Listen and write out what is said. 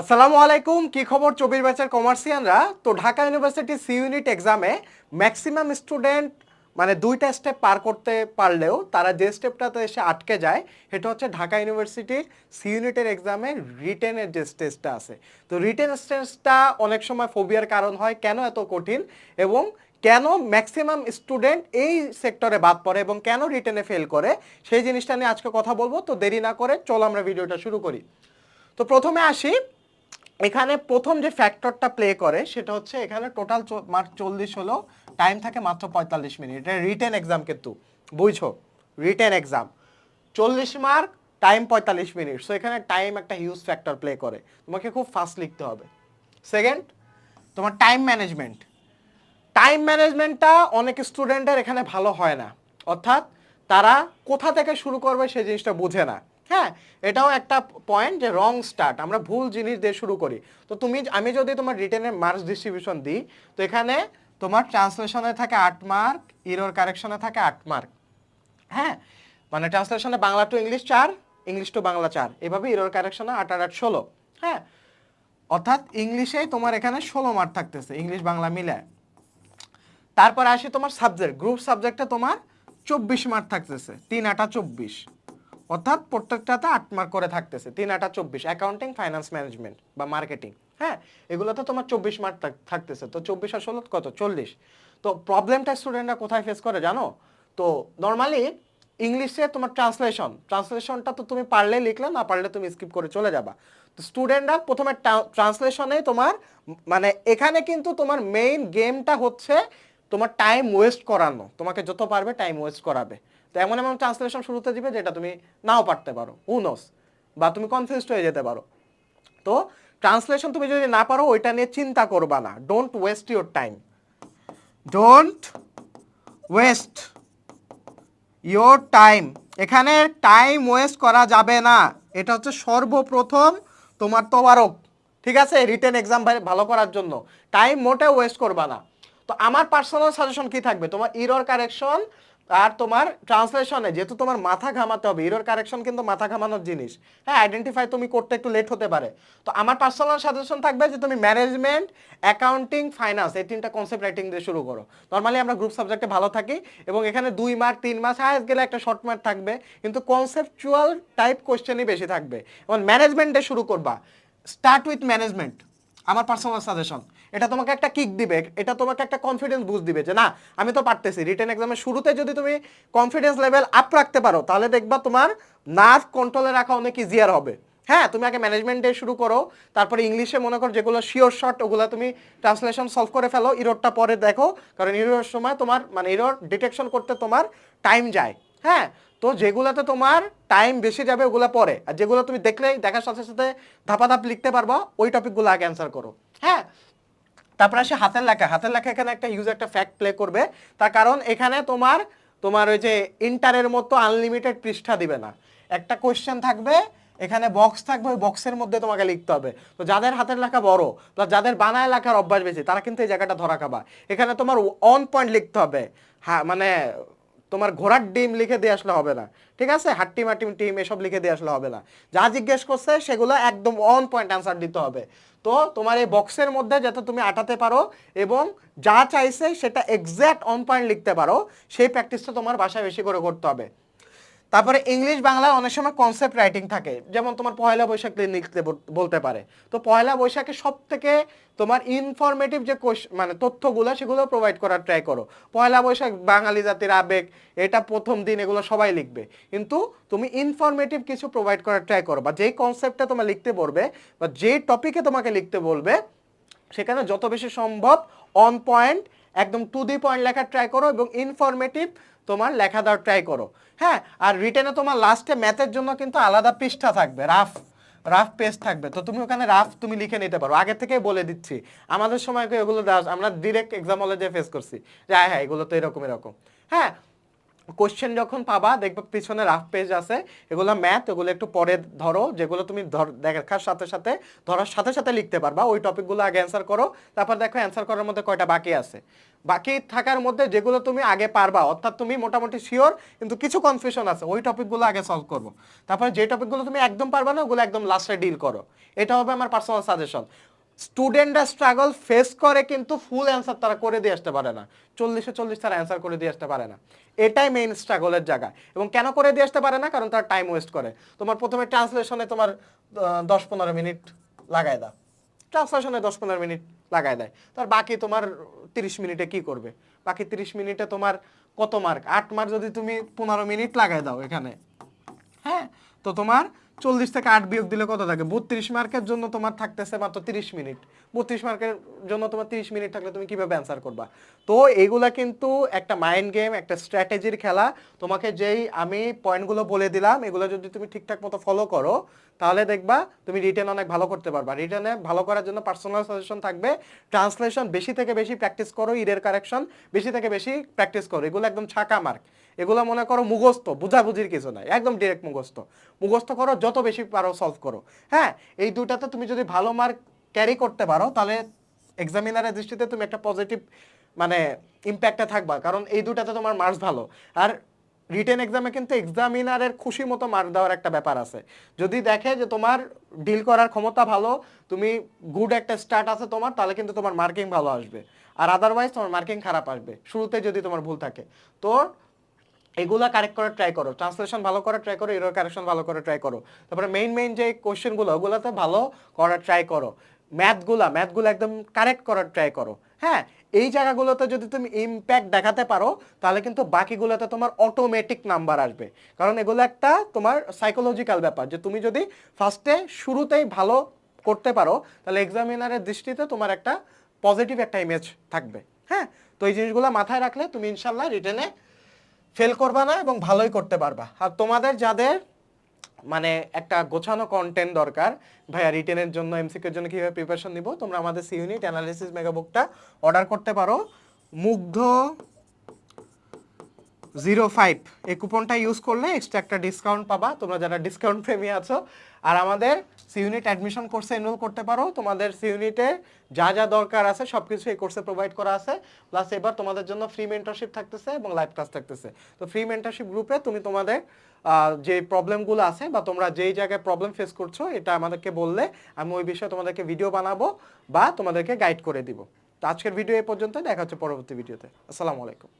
আসসালামু আলাইকুম, কি খবর চব্বিশ ব্যাচের কমার্সিয়ানরা তো ঢাকা ইউনিভার্সিটি সি ইউনিট এক্সামে ম্যাক্সিমাম স্টুডেন্ট মানে দুইটা স্টেপ পার করতে পারলেও তারা যে স্টেপটাতে এসে আটকে যায়, সেটা হচ্ছে ঢাকা ইউনিভার্সিটির সি ইউনিটের এক্সামে রিটেনের যে স্টেজটা আছে। তো রিটেন স্টেজটা অনেক সময় ফোবিয়ার কারণ হয়, কেন এত কঠিন এবং কেন ম্যাক্সিমাম স্টুডেন্ট এই সেক্টরে বাদ পড়ে এবং কেন রিটেনে ফেল করে, সেই জিনিসটা নিয়ে আজকে কথা বলব। তো দেরি না করে চলো আমরা ভিডিওটা শুরু করি। তো প্রথমে আসি এখানে প্রথম যে ফ্যাক্টরটা প্লে করে, সেটা হচ্ছে এখানে টোটাল মার্ক চল্লিশ হলো টাইম থাকে মাত্র পঁয়তাল্লিশ মিনিট এটা রিটেন এক্সাম কিন্তু, বুঝছ? রিটেন এক্সাম চল্লিশ মার্ক টাইম পঁয়তাল্লিশ মিনিট সো এখানে টাইম একটা হিউজ ফ্যাক্টর প্লে করে। তোমাকে খুব ফাস্ট লিখতে হবে। সেকেন্ড তোমার টাইম ম্যানেজমেন্ট টাইম ম্যানেজমেন্টটা অনেক স্টুডেন্টের এখানে ভালো হয় না। অর্থাৎ, তারা কোথা থেকে শুরু করবে সেই জিনিসটা বোঝে না। হ্যাঁ এটাও একটা পয়েন্ট যে রং স্টার্ট আমরা ভুল জিনিস দিয়ে শুরু করি। তো তুমি, আমি যদি তোমার রিটেনের মার্কস ডিস্ট্রিবিউশন দিই, তো এখানে তোমার ট্রান্সলেশনে থাকে আট মার্ক ইরোর কারেকশনে থাকে আট মার্ক হ্যাঁ মানে ট্রান্সলেশনে বাংলা টু ইংলিশ চার ইংলিশ টু বাংলা চার। এভাবে ইরোর কারেকশনে আট আট আট ষোলো। হ্যাঁ অর্থাৎ ইংলিশেই তোমার এখানে ষোলো মার্ক থাকতেছে ইংলিশ বাংলা মিলে তারপরে আসি তোমার সাবজেক্ট গ্রুপ সাবজেক্টে তোমার চব্বিশ মার্ক থাকতেছে, তিন আটা চব্বিশ। অর্থাৎ প্রত্যেকটাতে আট মার্ক করে থাকতেছে। তিন, আটা চব্বিশ। অ্যাকাউন্টিং ফাইন্যান্স ম্যানেজমেন্ট বা মার্কেটিং হ্যাঁ? এগুলোতে তোমার চব্বিশ মার্ক থাকতেছে। তো চব্বিশ আর ষোলো, কত? চল্লিশ। তো প্রবলেমটা স্টুডেন্টরা কোথায় ফেস করে জানো? তো নর্মালি ইংলিশে তোমার ট্রান্সলেশন ট্রান্সলেশনটা তো তুমি পারলে লিখলে, না পারলে তুমি স্কিপ করে চলে যাবা। তো স্টুডেন্টরা প্রথমে ট্রান্সলেশনে তোমার মানে এখানে কিন্তু তোমার মেইন গেমটা হচ্ছে তোমার টাইম ওয়েস্ট করানো, তোমাকে যত পারবে টাইম ওয়েস্ট করাবে। তো এমন এমন ট্রান্সলেশন শুরুতে দিবে যেটা তুমি নাও পারতে পারো উনোস বা তুমি কনফিউজড হয়ে যেতে পারো। তো ট্রান্সলেশন তুমি যদি না পারো, ওইটা নিয়ে চিন্তা করবা না। Don't waste your time don't waste your time এখানে টাইম ওয়েস্ট করা যাবে না। এটা হচ্ছে সর্বপ্রথম তোমার তোবারক ঠিক আছে? রিটেন এক্সাম ভালো করার জন্য। টাইম মোটেও ওয়েস্ট করবা না। তো আমার পার্সোনাল সাজেশন কি থাকবে? তোমার ইরর কারেকশন আর তোমার ট্রান্সলেশনে যেহেতু তোমার মাথা ঘামাতে হবে ইরর কারেকশন কিন্তু মাথা ঘামানোর জিনিস। হ্যাঁ আইডেন্টিফাই তুমি করতে একটু লেট হতে পারে। তো আমার পার্সোনাল সাজেশন থাকবে যে তুমি ম্যানেজমেন্ট অ্যাকাউন্টিং ফাইন্যান্স এই তিনটা কনসেপ্ট রাইটিং দিয়ে শুরু করো। নর্মালি আমরা গ্রুপ সাবজেক্টে ভালো থাকি এবং এখানে দুই মার্ক তিন মাস হায়াস গেলে একটা শর্ট মার্ক থাকবে। কিন্তু কনসেপচুয়াল টাইপ কোয়েশ্চেনই বেশি থাকবে। এবং ম্যানেজমেন্টে শুরু করবা। স্টার্ট উইথ ম্যানেজমেন্ট আমার পার্সোনাল সাজেশন এটা তোমাকে একটা কিক দিবে, এটা তোমাকে একটা কনফিডেন্স বুঝ দিবে যে, না, আমি তো পারতেছি। রিটেন এক্সামের শুরুতে যদি তুমি কনফিডেন্স লেভেল আপ রাখতে পারো, তাহলে দেখবা তোমার নার্ভ কন্ট্রোলে রাখা অনেক ইজিয়ার হবে। হ্যাঁ তুমি আগে ম্যানেজমেন্ট দিয়ে শুরু করো, তারপরে ইংলিশে মনে করো যেগুলো শিওর শর্ট ওগুলো তুমি ট্রান্সলেশন সলভ করে ফেলো ইরোরটা পরে দেখো, কারণ ইরোর সময় তোমার মানে ইরোর ডিটেকশন করতে তোমার টাইম যায়। হ্যাঁ তো যেগুলোতে তোমার টাইম বেশি যাবে, ওগুলো পরে। আর যেগুলো তুমি দেখলেই দেখার সাথে সাথে ধাপাধাপ লিখতে পারবা, ওই টপিকগুলো আগে অ্যান্সার করো। হ্যাঁ তারপরে আসে হাতের লেখা। হাতের লেখা এখানে একটা ইউজ একটা ফ্যাক্ট প্লে করবে। তার কারণ এখানে তোমার তোমার ওই যে ইন্টারের মতো আনলিমিটেড পৃষ্ঠা দিবে না। একটা কোয়েশ্চেন থাকবে, এখানে বক্স থাকবে, ওই বক্সের মধ্যে তোমাকে লিখতে হবে। তো যাদের হাতের লেখা বড় প্লাস যাদের বানায় লেখার অভ্যাস বেশি, তারা কিন্তু এই জায়গাটা ধরা খাবা। এখানে তোমার অন পয়েন্ট লিখতে হবে। হ্যাঁ মানে তোমার ঘোড়ার ডিম লিখে দিয়ে আসলে হবে না। ঠিক আছে? হাট্টি মাটিম টিম এসব লিখে দিয়ে আসলে হবে না। যা জিজ্ঞেস করছে সেগুলো একদম অন পয়েন্ট অ্যান্সার দিতে হবে। তো তোমার এই বক্সের মধ্যে যাতে তুমি আটাতে পারো এবং যা চাইছে সেটা এক্স্যাক্ট অন পয়েন্ট লিখতে পারো, সেই প্র্যাকটিসটা তোমার বাসায় বেশি করে করতে হবে। তারপরে ইংলিশ বাংলা অনেক সময় কনসেপ্ট রাইটিং থাকে। যেমন তোমার পয়লা বৈশাখ লিখতে বলতে পারে। তো পয়লা বৈশাখে সব থেকে তোমার ইনফরমেটিভ যে মানে তথ্যগুলো, সেগুলো প্রোভাইড করার ট্রাই করো। পয়লা বৈশাখ, বাঙালি জাতির আবেগ, এটা প্রথম দিন, এগুলো সবাই লিখবে। কিন্তু তুমি ইনফরমেটিভ কিছু প্রোভাইড করার ট্রাই করো, বা যেই কনসেপ্টটা তোমার লিখতে বলবে, বা যেই টপিকে তোমাকে লিখতে বলবে, সেখানে যত বেশি সম্ভব অন পয়েন্ট একদম টু দি পয়েন্ট লেখা ট্রাই করো এবং ইনফরমেটিভ তোমার লেখা দেওয়ার ট্রাই করো। হ্যাঁ আর রিটেনে তোমার লাস্টে ম্যাথের জন্য কিন্তু আলাদা পৃষ্ঠা থাকবে রাফ রাফ পেজ থাকবে। তো তুমি ওখানে রাফ তুমি লিখে নিতে পারো। আগে থেকে বলে দিচ্ছি, আমাদের সময় এগুলো আমরা ডিরেক্ট এক্সাম হলে যে ফেস করছি যে হ্যাঁ হ্যাঁ এগুলো তো এরকম এরকম। হ্যাঁ কোশ্চেন যখন পাবা, দেখবে পিছনে রাফ পেজ আছে, এগুলো ম্যাথ এগুলো একটু পরে ধরো, যেগুলো তুমি দেখার সাথে সাথে, ধরার সাথে সাথে লিখতে পারবা, ওই টপিকগুলো আগে অ্যান্সার করো, তারপর দেখো অ্যান্সার করার মধ্যে কয়টা বাকি আছে। বাকি থাকার মধ্যে যেগুলো তুমি আগে পারবা, অর্থাৎ তুমি মোটামুটি শিওর কিন্তু কিছু কনফিউশন আছে, ওই টপিকগুলো আগে সলভ করব। তারপরে যে টপিকগুলো তুমি একদম পারবা না, ওগুলো একদম লাস্টে ডিল করো। এটা হবে আমার পার্সোনাল সাজেশন স্টুডেন্টরা স্ট্রাগল ফেস করে কিন্তু ফুল অ্যান্সার তারা করে দিয়ে আসতে পারে না। চল্লিশে চল্লিশ তারা অ্যান্সার করে দিয়ে আসতে পারে না। এটাই মেইন স্ট্রাগলের জায়গা। এবং কেন করে দিয়ে আসতে পারে না? কারণ তারা টাইম ওয়েস্ট করে। তোমার প্রথমে ট্রান্সলেশনে তোমার দশ পনেরো মিনিট লাগায় দাও। ট্রান্সলেশনে দশ পনেরো মিনিট লাগায় দেয়। তার বাকি তোমার তিরিশ মিনিটে কি করবে? বাকি তিরিশ মিনিটে তোমার কত মার্ক আট মার্ক যদি তুমি পনেরো মিনিট লাগায় দাও এখানে। হ্যাঁ? তো তোমার চল্লিশ থেকে আট বিয়োগ দিলে কত থাকে? বত্রিশ মার্কের জন্য তোমার থাকতেছে মাত্র তিরিশ মিনিট। বত্রিশ মার্কের জন্য তোমার তিরিশ মিনিট থাকলে তুমি কীভাবে অ্যান্সার করবা? তো এগুলা কিন্তু একটা মাইন্ড গেম একটা স্ট্র্যাটেজির খেলা। তোমাকে যেই আমি পয়েন্টগুলো বলে দিলাম, এগুলো যদি তুমি ঠিকঠাক মতো ফলো করো, তাহলে দেখবা তুমি রিটেন অনেক ভালো করতে পারবা। রিটেনে ভালো করার জন্য পার্সোনাল সাজেশন থাকবে। ট্রান্সলেশন বেশি থেকে বেশি প্র্যাকটিস করো ইরের কারেকশন বেশি থেকে বেশি প্র্যাকটিস করো। এগুলো একদম ছাকা মার্ক এগুলো মনে করো মুখস্থ, বুঝাবুঝির কিছু নাই, একদম ডিরেক্ট মুখস্থ। মুখস্থ করো, যত বেশি পারো সলভ করো। হ্যাঁ এই দুটাতে তুমি যদি ভালো মার্ক ক্যারি করতে পারো, তাহলে এক্সামিনারের দৃষ্টিতে তুমি একটা পজিটিভ মানে ইম্প্যাক্টে থাকবা। কারণ এই দুটাতে তোমার মার্কস ভালো। আর রিটেন এক্সামে কিন্তু এক্সামিনারের খুশি মতো মার্ক দেওয়ার একটা ব্যাপার আছে। যদি দেখে যে তোমার ডিল করার ক্ষমতা ভালো, তুমি গুড একটা স্টার্ট আছে তোমার, তাহলে কিন্তু তোমার মার্কিং ভালো আসবে। আর আদারওয়াইজ তোমার মার্কিং খারাপ আসবে। শুরুতে যদি তোমার ভুল থাকে। তো এগুলা কারেক্ট করার ট্রাই করো। ট্রান্সলেশন ভালো করার ট্রাই করো এরর কারেকশন ভালো করার ট্রাই করো। তারপরে মেইন মেইন যে কোশ্চেনগুলো ওগুলোতে ভালো করার ট্রাই করো। ম্যাথগুলা ম্যাথগুলো একদম কারেক্ট করার ট্রাই করো। হ্যাঁ এই জায়গাগুলোতে যদি তুমি ইম্প্যাক্ট দেখাতে পারো, তাহলে কিন্তু বাকিগুলোতে তোমার অটোমেটিক নাম্বার আসবে। কারণ এগুলো একটা তোমার সাইকোলজিক্যাল ব্যাপার যে তুমি যদি ফার্স্টে শুরুতেই ভালো করতে পারো, তাহলে এক্সামিনারের দৃষ্টিতে তোমার একটা পজিটিভ একটা ইমেজ থাকবে। হ্যাঁ তো এই জিনিসগুলো মাথায় রাখলে তুমি ইনশাল্লাহ রিটেনে ফেল করবা না এবং ভালোই করতে পারবা। আর তোমাদের যাদের মানে একটা গোছানো কন্টেন্ট দরকার, ভাইয়া রিটেনের জন্য এমসিকের জন্য কীভাবে প্রিপারেশন নিব, তোমরা আমাদের সি ইউনিট অ্যানালিসিস মেগাবুকটা অর্ডার করতে পারো। মুগ্ধ জিরো ফাইভ, এই কুপনটা ইউজ করলে এক্সট্রা একটা ডিসকাউন্ট পাবা। তোমরা যারা ডিসকাউন্ট প্রেমী আছো, আর আমাদের সি ইউনিট অ্যাডমিশন কোর্সে এনরোল করতে পারো। তোমাদের সি ইউনিটে যা যা দরকার আছে সব কিছু এই কোর্সে প্রোভাইড করা আছে। প্লাস এবার তোমাদের জন্য ফ্রি মেন্টারশিপ থাকতেছে এবং লাইভ ক্লাস থাকতেছে। তো ফ্রি মেন্টারশিপ গ্রুপে তুমি তোমাদের যে প্রবলেমগুলো আছে বা তোমরা যেই জায়গায় প্রবলেম ফেস করছ, এটা আমাদেরকে বললে, আমি ওই বিষয়ে তোমাদেরকে ভিডিও বানাবো বা তোমাদেরকে গাইড করে দিব। তো আজকের ভিডিও এই পর্যন্ত দেখা হচ্ছে পরবর্তী ভিডিওতে আসসালামু আলাইকুম।